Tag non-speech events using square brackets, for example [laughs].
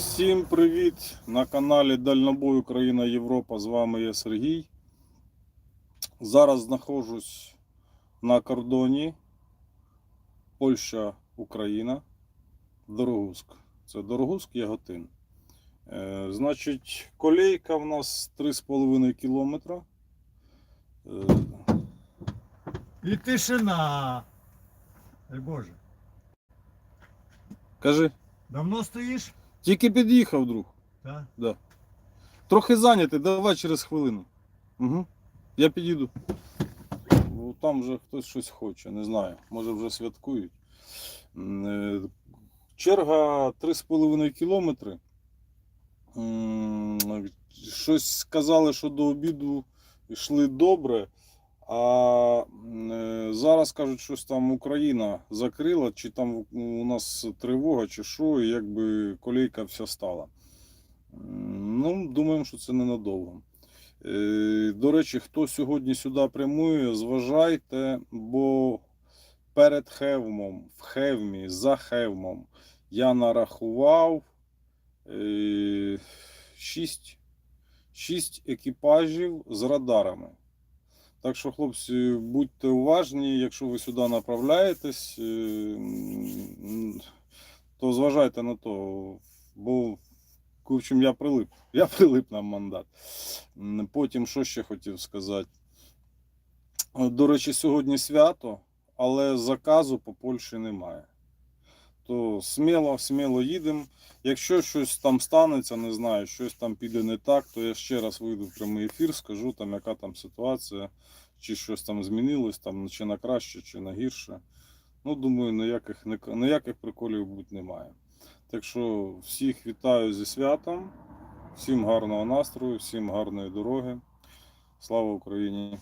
Всім привіт! На каналі Дальнобой Україна Європа. З вами я Сергій. Зараз знаходжусь на кордоні Польща, Україна, Дорогуськ. Це Дорогуськ Яготин. Е, значить, колейка в нас 3,5 кілометра. Е, І тишина. Дай Боже. кажи, Давно стоїш? Тільки під'їхав, друг. Так. Трохи зайнятий, давай через хвилину. Угу. Я підійду. Бо там вже хтось щось хоче, не знаю. Може вже святкують. Е, Черга 3,5 кілометри. Щось сказали, що до обіду йшли добре. А е, зараз кажуть, щось там Україна закрила, чи там у нас тривога, чи що, і якби колейка вся стала. Ну, думаємо, що це ненадовго. Е, До речі, хто сьогодні сюди прямує, зважайте, бо перед Хевмом, в Хевмі, за Хевмом я нарахував е, 6, 6 екіпажів з радарами. Так що, хлопці, будьте уважні, якщо ви сюди направляєтесь, е, то зважайте на то, бо общем, я прилип. [laughs] Я прилип на мандат. Потім, що ще хотів сказати. Е, До речі, сьогодні свято, але заказу по Польщі немає. То сміло, сміло їдемо. Якщо щось там станеться, не знаю, щось там піде не так, то я ще раз вийду в прямий ефір, скажу там, яка там ситуація, чи щось там змінилось, там, чи на краще, чи на гірше. Ну, думаю, ніяких, ніяких приколів бути немає. Так що всіх вітаю зі святом, всім гарного настрою, всім гарної дороги. Слава Україні!